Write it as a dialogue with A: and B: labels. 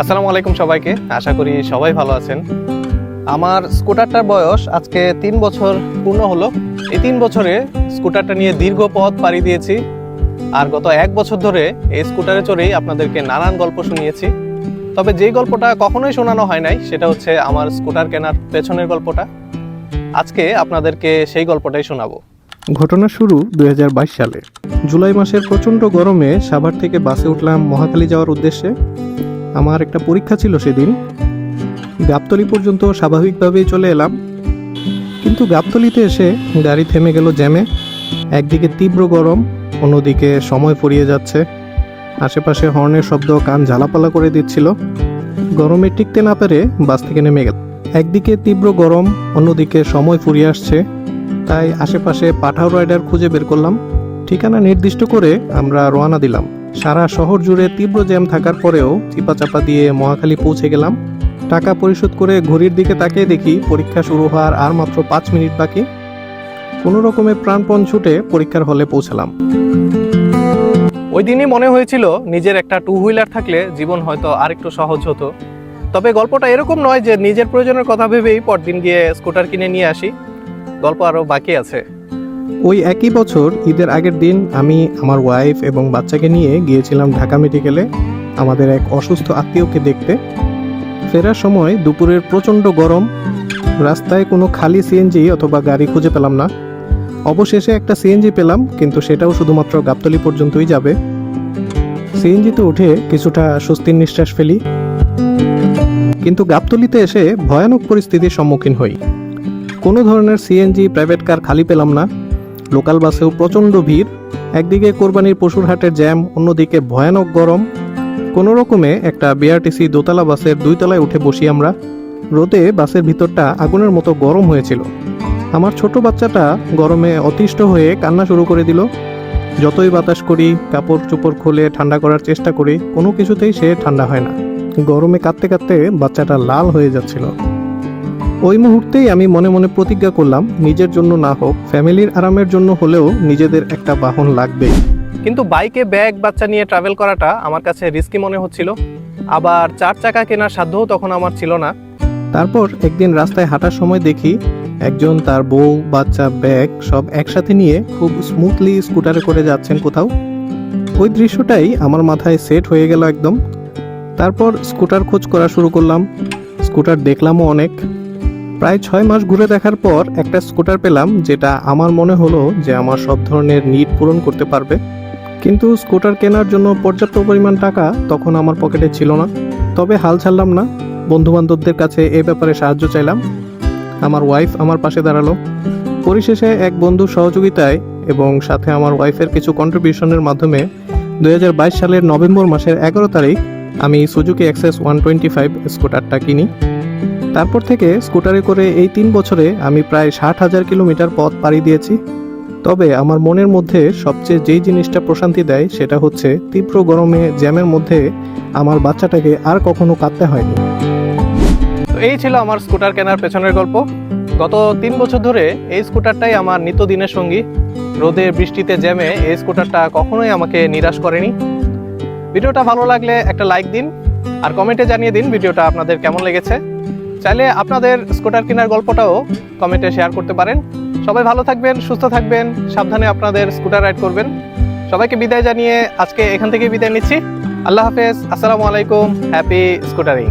A: আসসালামু আলাইকুম সবাইকে। আশা করি সবাই ভালো আছেন। আমার স্কুটারটার বয়স আজকে তিন বছর পূর্ণ হলো। এই তিন বছরে স্কুটারটা নিয়ে দীর্ঘ পথ পাড়ি দিয়েছি। আর গত এক বছর ধরে এই স্কুটারে চড়েই আপনাদেরকে নানান গল্প শুনিয়েছি। তবে যে গল্পটা কখনোই শোনানো হয় নাই, সেটা হচ্ছে আমার স্কুটার কেনার পেছনের গল্পটা। আজকে আপনাদেরকে সেই গল্পটাই শোনাবো।
B: ঘটনা শুরু দুই হাজার বাইশ সালে। জুলাই মাসের প্রচণ্ড গরমে সাভার থেকে বাসে উঠলাম মহাখালী যাওয়ার উদ্দেশ্যে। আমার একটা পরীক্ষা ছিল সেদিন। গাবতলি পর্যন্ত স্বাভাবিকভাবেই চলে এলাম। কিন্তু গাবতলিতে এসে গাড়ি থেমে গেল জ্যামে। একদিকে তীব্র গরম, অন্যদিকে সময় ফুরিয়ে যাচ্ছে। আশেপাশে হর্নের শব্দ কান ঝালাপালা করে দিচ্ছিল। গরমে টিকতে না পেরে বাস থেকে নেমে গেল। একদিকে তীব্র গরম, অন্যদিকে সময় ফুরিয়ে আসছে। তাই আশেপাশে পাঠাও রাইডার খুঁজে বের করলাম। ঠিকানা নির্দিষ্ট করে আমরা রওনা দিলাম। সারা শহর জুড়ে তীব্র জ্যাম থাকার পরেও চিপাচাপা দিয়ে মহাখালী পৌঁছে গেলাম। টাকা পরিশোধ করে ঘড়ির দিকে তাকিয়ে দেখি পরীক্ষা শুরু হওয়ার আর মাত্র পাঁচ মিনিট বাকি। কোনো রকমে প্রাণপণ ছুটে পরীক্ষার হলে পৌঁছালাম।
A: ওই দিনই মনে হয়েছিল নিজের একটা টু হুইলার থাকলে জীবন হয়তো আরেকটু সহজ হতো। তবে গল্পটা এরকম নয় যে নিজের প্রয়োজনের কথা ভেবেই পরদিন গিয়ে স্কুটার কিনে নিয়ে আসি। গল্প আরও বাকি আছে।
B: ওই একই বছর, ঈদের আগের দিন আমি আমার ওয়াইফ এবং বাচ্চাকে নিয়ে গিয়েছিলাম ঢাকা মেডিকেলে আমাদের এক অসুস্থ আত্মীয়কে দেখতে। ফেরার সময় দুপুরের প্রচণ্ড গরম, রাস্তায় কোনো খালি সিএনজি অথবা গাড়ি খুঁজে পেলাম না। অবশেষে একটা সিএনজি পেলাম, কিন্তু সেটাও শুধুমাত্র গাবতলি পর্যন্তই যাবে। সিএনজিতে উঠে কিছুটা স্বস্তির নিঃশ্বাস ফেলি। কিন্তু গাবতলিতে এসে ভয়ানক পরিস্থিতির সম্মুখীন হই। কোনো ধরনের সিএনজি প্রাইভেট কার খালি পেলাম না। লোকাল বাসেও প্রচণ্ড ভিড়। একদিকে কোরবানির পশুর হাটের জ্যাম, অন্যদিকে ভয়ানক গরম। কোনো রকমে একটা বিআরটিসি দোতলা বাসের দুই তলায় উঠে বসি আমরা। রোদে বাসের ভিতরটা আগুনের মতো গরম হয়েছিল। আমার ছোট বাচ্চাটা গরমে অতিষ্ঠ হয়ে কান্না শুরু করে দিল। যতই বাতাস করি কাপড় চোপড় খুলে ঠান্ডা করার চেষ্টা করি, কোনো কিছুতেই সে ঠান্ডা হয় না। গরমে কাঁদতে কাঁদতে বাচ্চাটা লাল হয়ে যাচ্ছিল। ওই মুহূর্তেই আমি মনে মনে প্রতিজ্ঞা করলাম নিজের জন্য না হোক ফ্যামিলির আরামের জন্য হলেও নিজেদের একটা বাহন লাগবেই
A: কিন্তু বাইকে ব্যাগ বাচ্চা নিয়ে ট্রাভেল করাটা আমার কাছে রিস্কি মনে হচ্ছিল। আবার চার চাকা কেনার সাধ্যও তখন আমার ছিল না।
B: তারপর একদিন রাস্তায় হাঁটার সময় দেখি একজন তার বউ বাচ্চা ব্যাগ সব একসাথে নিয়ে খুব স্মুথলি স্কুটারে করে যাচ্ছেন কোথাও। ওই দৃশ্যটাই আমার মাথায় সেট হয়ে গেল একদম। তারপর স্কুটার খোঁজ করা শুরু করলাম। স্কুটার দেখলামও অনেক। প্রায় ছয় মাস ঘুরে দেখার পর একটা স্কুটার পেলাম যেটা আমার মনে হলো যে আমার সব ধরনের নিড পূরণ করতে পারবে। কিন্তু স্কুটার কেনার জন্য পর্যাপ্ত পরিমাণ টাকা তখন আমার পকেটে ছিল না। তবে হাল ছাড়লাম না। বন্ধু বান্ধবদের কাছে এ ব্যাপারে সাহায্য চাইলাম। আমার ওয়াইফ আমার পাশে দাঁড়াল। পরিশেষে এক বন্ধুর সহযোগিতায় এবং সাথে আমার ওয়াইফের কিছু কন্ট্রিবিউশনের মাধ্যমে দু হাজার বাইশ সালের নভেম্বর মাসের এগারো তারিখ আমি Suzuki Access one twenty five স্কুটারটা কিনি। তারপর থেকে স্কুটারে করে এই তিন বছরে আমি প্রায় ষাট হাজার কিলোমিটার পথ পাড়ি দিয়েছি। তবে আমার মনের মধ্যে সবচেয়ে যেই জিনিসটা প্রশান্তি দেয় সেটা হচ্ছে তীব্র গরমে জ্যামের মধ্যে আমার বাচ্চাটাকে আর কখনো কাঁদতে হয়নি।
A: তো এই ছিল আমার স্কুটার কেনার পেছনের গল্প। গত তিন বছর ধরে এই স্কুটারটাই আমার নিত্যদিনের সঙ্গী। রোদে, বৃষ্টিতে, জ্যামে এই স্কুটারটা কখনোই আমাকে নিরাশ করেনি। ভিডিওটা ভালো লাগলে একটা লাইক দিন, আর কমেন্টে জানিয়ে দিন ভিডিওটা আপনাদের কেমন লেগেছে। চাইলে আপনাদের স্কুটার কেনার গল্পটাও কমেন্টে শেয়ার করতে পারেন। সবাই ভালো থাকবেন, সুস্থ থাকবেন, সাবধানে আপনাদের স্কুটার রাইড করবেন। সবাইকে বিদায় জানিয়ে আজকে এখান থেকে বিদায় নিচ্ছি। আল্লাহ হাফেজ, আসসালামু আলাইকুম, হ্যাপি স্কুটারিং।